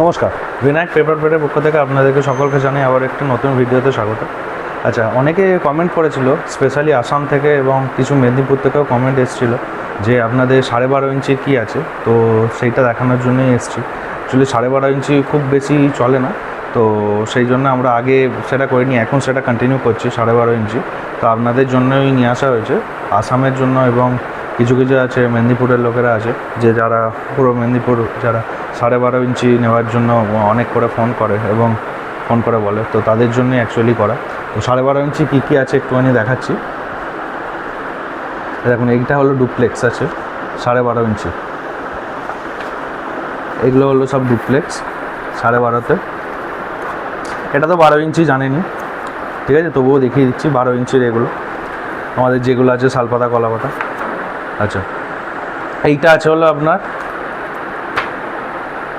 নমস্কার। বিনায়ক পেপার প্লেটের পক্ষ থেকে আপনাদেরকে সকলকে জানাই আবার একটি নতুন ভিডিওতে স্বাগত। আচ্ছা অনেকে কমেন্ট করেছিল স্পেশালি আসাম থেকে এবং কিছু মেদিনীপুর থেকেও কমেন্ট এসেছিল যে আপনাদের সাড়ে বারো ইঞ্চি কী আছে? তো সেইটা দেখানোর জন্যই এসেছি। অ্যাকচুয়ালি সাড়ে বারো ইঞ্চি খুব বেশি চলে না। তো সেই জন্য আমরা আগে সেটা করিনি, এখন সেটা কন্টিনিউ করছি সাড়ে বারো ইঞ্চি। তো আপনাদের জন্যই নিয়ে আসা হয়েছে, আসামের জন্য এবং কিছু কিছু আছে, মেদিনীপুরের লোকেরা আছে, যে যারা পুরো মেদিনীপুর যারা সাড়ে বারো ইঞ্চি নেওয়ার জন্য অনেক করে ফোন করে এবং ফোন করে বলে। তো তাদের জন্যই অ্যাকচুয়ালি করা। তো সাড়ে বারো ইঞ্চি কী কী আছে একটুখানি দেখাচ্ছি। দেখুন, এইটা হলো ডুপ্লেক্স আছে, সাড়ে বারো ইঞ্চি। এগুলো হলো সব ডুপ্লেক্স সাড়ে বারোতে। এটা তো বারো ইঞ্চি জানেনি। ঠিক আছে, তবুও দেখিয়ে দিচ্ছি বারো ইঞ্চির এগুলো। আমাদের যেগুলো আছে, শালপাতা, কলাপাতা। আচ্ছা। এইটা আছে হলো আপনার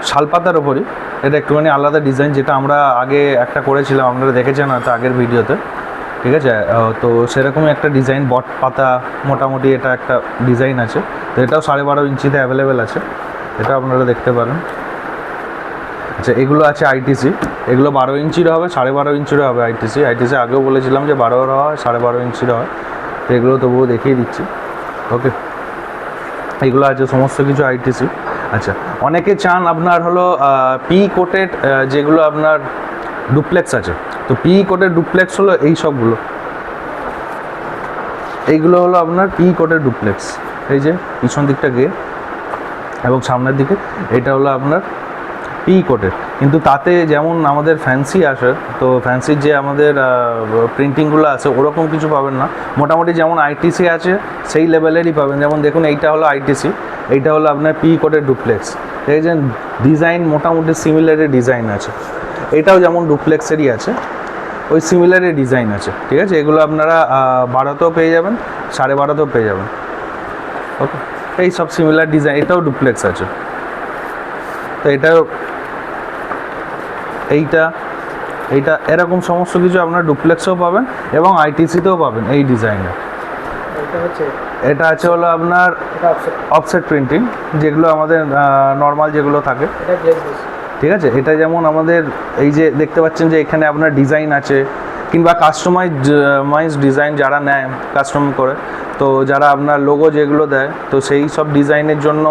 শালপাতার ওপরই এটা একটুখানি আলাদা ডিজাইন যেটা আমরা আগে একটা করেছিলাম, আপনারা দেখেছেন হয়তো আগের ভিডিওতে। ঠিক আছে? তো সেরকমই একটা ডিজাইন বট পাতা, মোটামুটি এটা একটা ডিজাইন আছে। তো এটাও সাড়ে বারো ইঞ্চিতে অ্যাভেলেবেল আছে। এটা আপনারা দেখতে পারেন। আচ্ছা এগুলো আছে আইটিসি এগুলো বারো ইঞ্চির হবে, সাড়ে বারো ইঞ্চিরও হবে আইটিসি আইটিসি আগেও বলেছিলাম যে বারোর হয়, সাড়ে বারো ইঞ্চির হয়। তো এগুলো তবুও দেখিয়ে দিচ্ছি। ওকে এগুলো আছে, সমস্ত কিছু আইটিসি আচ্ছা অনেকে চান আপনার হলো পি কোটেড যেগুলো আপনার ডুপ্লেক্স আছে। তো পি কোটেড ডুপ্লেক্স হলো এই সবগুলো। এইগুলো হলো আপনার পি কোটেড ডুপ্লেক্স এই যে, পিছন দিকটা গে এবং সামনের দিকে, এটা হলো আপনার পি কোটের কিন্তু তাতে যেমন আমাদের ফ্যান্সি আসে, তো ফ্যান্সির যে আমাদের প্রিন্টিংগুলো আছে, ওরকম কিছু পাবেন না। মোটামুটি যেমন আইটিসি আছে, সেই লেভেলেরই পাবেন। যেমন দেখুন, এইটা হলো আইটিসি এইটা হলো আপনার পি কোটের ডুপ্লেক্স দেখেছেন ডিজাইন মোটামুটি সিমিলারের ডিজাইন আছে। এটাও যেমন ডুপ্লেক্সেরই আছে, ওই সিমিলারের ডিজাইন আছে। ঠিক আছে? এগুলো আপনারা বারোতেও পেয়ে যাবেন, সাড়ে বারোতেও পেয়ে যাবেন। ওকে এই সব সিমিলার ডিজাইন এটাও ডুপ্লেক্স আছে। তো এটাও এইটা এইটা এরকম সমস্ত কিছু আপনার ডুপ্লেক্সও পাবেন এবং আইটিসিতেও পাবেন এই ডিজাইনে। এটা আছে হলো আপনার অফসেট প্রিন্টিং যেগুলো আমাদের নর্মাল যেগুলো থাকে। ঠিক আছে? এটা যেমন আমাদের এই যে দেখতে পাচ্ছেন যে এখানে আপনার ডিজাইন আছে কিংবা কাস্টমাইজ মাইজ ডিজাইন যারা নেয় কাস্টম করে তো যারা আপনার লোগো যেগুলো দেয় তো সেই সব ডিজাইনের জন্য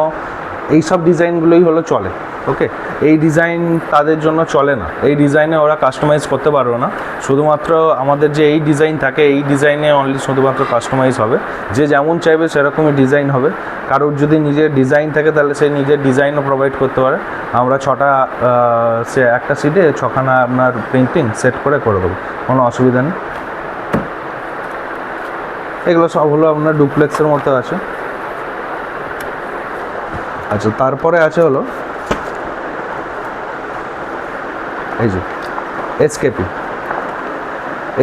এই সব ডিজাইনগুলোই হলো চলে ওকে এই ডিজাইন তাদের জন্য চলে না। এই ডিজাইনে ওরা কাস্টমাইজ করতে পারবে না। শুধুমাত্র আমাদের যে এই ডিজাইন থাকে, এই ডিজাইনে অনলি শুধুমাত্র কাস্টমাইজ হবে। যে যেমন চাইবে সেরকমই ডিজাইন হবে। কারোর যদি নিজের ডিজাইন থাকে, তাহলে সে নিজের ডিজাইনও প্রোভাইড করতে পারে। আমরা ছটা সে একটা সিটে ছখানা আপনার প্রিন্টিং সেট করে করে দেবো। কোনো অসুবিধা নেই। এগুলো সব হলো আপনার ডুপ্লেক্সের মতো আছে। আচ্ছা তারপরে আছে হলো এই যে এসকেপি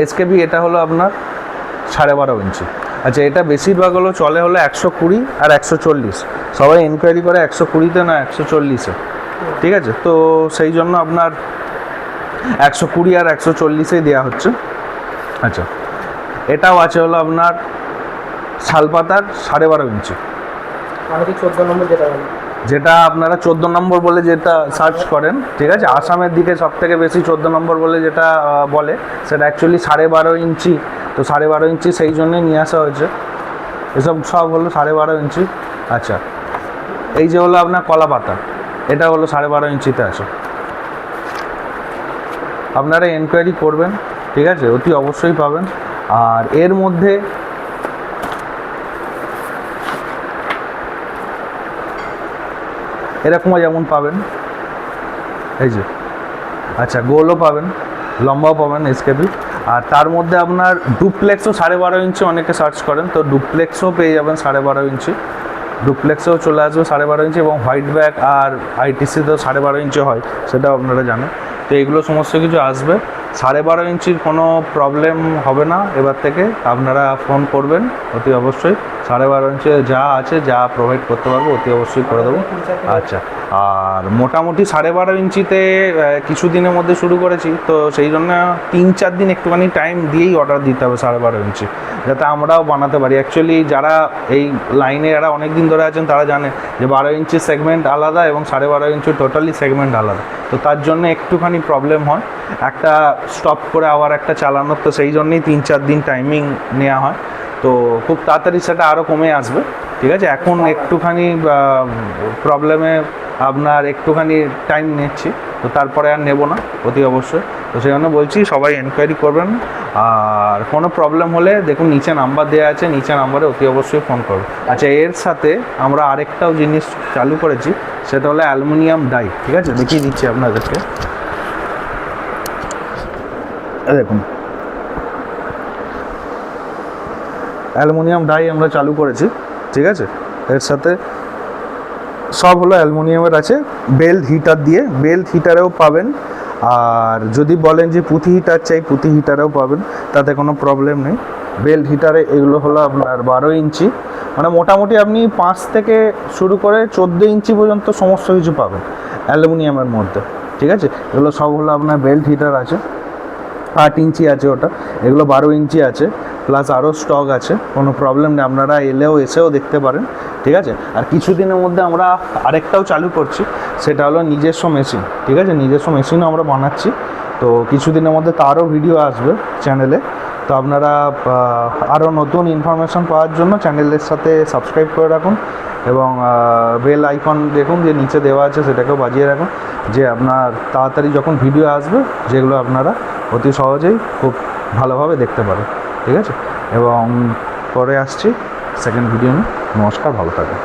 এসকেপি এটা হলো আপনার সাড়ে বারো ইঞ্চি। আচ্ছা এটা বেশিরভাগ হলো চলে হলো একশো কুড়ি আর একশো চল্লিশ। সবাই এনকোয়ারি করে একশো কুড়িতে না একশো চল্লিশে। ঠিক আছে? তো সেই জন্য আপনার একশো কুড়ি আর একশো চল্লিশেই দেওয়া হচ্ছে। আচ্ছা এটাও আছে হলো আপনার শালপাতার সাড়ে বারো ইঞ্চি। চোদ্দ নম্বর যেটা যেটা আপনারা চোদ্দ নম্বর বলে যেটা সার্চ করেন, ঠিক আছে? আসামের দিকে সব থেকে বেশি চোদ্দ নম্বর বলে যেটা বলে, সেটা অ্যাকচুয়ালি সাড়ে বারো ইঞ্চি। তো সাড়ে বারো ইঞ্চি সেই জন্যই নিয়ে আসা হয়েছে। এসব সব হলো সাড়ে বারো ইঞ্চি। আচ্ছা। এই যে হলো আপনার কলা পাতা, এটা হলো সাড়ে বারো ইঞ্চিতে আছে। আপনারা এনকোয়ারি করবেন, ঠিক আছে? অতি অবশ্যই পাবেন। আর এর মধ্যে এরকমও যেমন পাবেন। এই যে। আচ্ছা গোলও পাবেন, লম্বাও পাবেন এসকেপি আর তার মধ্যে আপনার ডুপ্লেক্সও সাড়ে বারো ইঞ্চি অনেকে সার্চ করেন, তো ডুপ্লেক্সও পেয়ে যাবেন সাড়ে বারো ইঞ্চি। ডুপ্লেক্সেও চলে আসবে সাড়ে বারো ইঞ্চি এবং হোয়াইট ব্যাগ আর আইটিসিতেও সাড়ে বারো ইঞ্চি হয়, সেটাও আপনারা জানেন। তো এগুলো সমস্ত কিছু আসবে। সাড়ে বারো ইঞ্চির কোনো প্রবলেম হবে না এবার থেকে। আপনারা ফোন করবেন, অতি অবশ্যই। সাড়ে বারো ইঞ্চি যা আছে, যা প্রোভাইড করতে পারব, অতি অবশ্যই করে দেবো। আচ্ছা আর মোটামুটি সাড়ে বারো ইঞ্চিতে কিছু দিনের মধ্যে শুরু করেছি। তো সেই জন্য তিন চার দিন একটুখানি টাইম দিয়েই অর্ডার দিতে হবে সাড়ে বারো ইঞ্চি, যাতে আমরাও বানাতে পারি। অ্যাকচুয়ালি যারা এই লাইনে যারা অনেক দিন ধরে আছেন, তারা জানে যে বারো ইঞ্চির সেগমেন্ট আলাদা এবং সাড়ে বারো ইঞ্চি টোটালি সেগমেন্ট আলাদা। তো তার জন্য একটুখানি প্রবলেম হয়। একটা স্টপ করে আবার একটা চালানোর, তো সেই জন্যই তিন চার দিন টাইমিং নেওয়া হয়। তো খুব তাড়াতাড়ি সেটা আরও কমে আসবে, ঠিক আছে? এখন একটুখানি প্রবলেমে আপনার একটুখানি টাইম নিচ্ছি, তো তারপরে আর নেব না, অতি অবশ্যই। তো সেই জন্য বলছি, সবাই এনকোয়ারি করবেন। আর কোনো প্রবলেম হলে দেখুন, নিচে নাম্বার দেওয়া আছে, নিচে নাম্বারে অতি অবশ্যই ফোন করুন আচ্ছা এর সাথে আমরা আরেকটাও জিনিস চালু করেছি, সেটা হলো অ্যালুমিনিয়াম ডাই, ঠিক আছে? দেখিয়ে দিচ্ছি আপনাদেরকে। দেখুন। অ্যালুমিনিয়াম ডাই আমরা চালু করেছি, ঠিক আছে? এর সাথে সব হলো অ্যালুমিনিয়ামের আছে, বেল্ট হিটার দিয়ে। বেল্ট হিটারেও পাবেন, আর যদি বলেন যে পুঁথি হিটার চাই পুঁথি হিটারেও পাবেন, তাতে কোনো প্রবলেম নেই। বেল্ট হিটারে এগুলো হলো আপনার বারো ইঞ্চি। মানে মোটামুটি আপনি পাঁচ থেকে শুরু করে চোদ্দ ইঞ্চি পর্যন্ত সমস্ত কিছু পাবেন অ্যালুমিনিয়ামের মধ্যে, ঠিক আছে? এগুলো সব হলো আপনার বেল্ট হিটার আছে। আট ইঞ্চি আছে ওটা। এগুলো বারো ইঞ্চি আছে প্লাস আরও স্টক আছে। কোনো প্রবলেম নেই, আপনারা এলেও এসেও দেখতে পারেন, ঠিক আছে? আর কিছুদিনের মধ্যে আমরা আরেকটাও চালু করছি, সেটা হলো নিজস্ব মেশিন ঠিক আছে? নিজস্ব মেশিনও আমরা বানাচ্ছি। তো কিছুদিনের মধ্যে তারও ভিডিও আসবে চ্যানেলে তো আপনারা আরও নতুন ইনফরমেশন পাওয়ার জন্য চ্যানেলের সাথে সাবস্ক্রাইব করে রাখুন এবং বেল আইকন দেখুন যে নিচে দেওয়া আছে, সেটাকেও বাজিয়ে রাখুন। যে আপনার তাড়াতাড়ি যখন ভিডিও আসবে, যেগুলো আপনারা অতি সহজেই খুব ভালোভাবে দেখতে পারো, ঠিক আছে? এবং পরে আসছি সেকেন্ড ভিডিও নিয়ে। নমস্কার, ভালো থাকবেন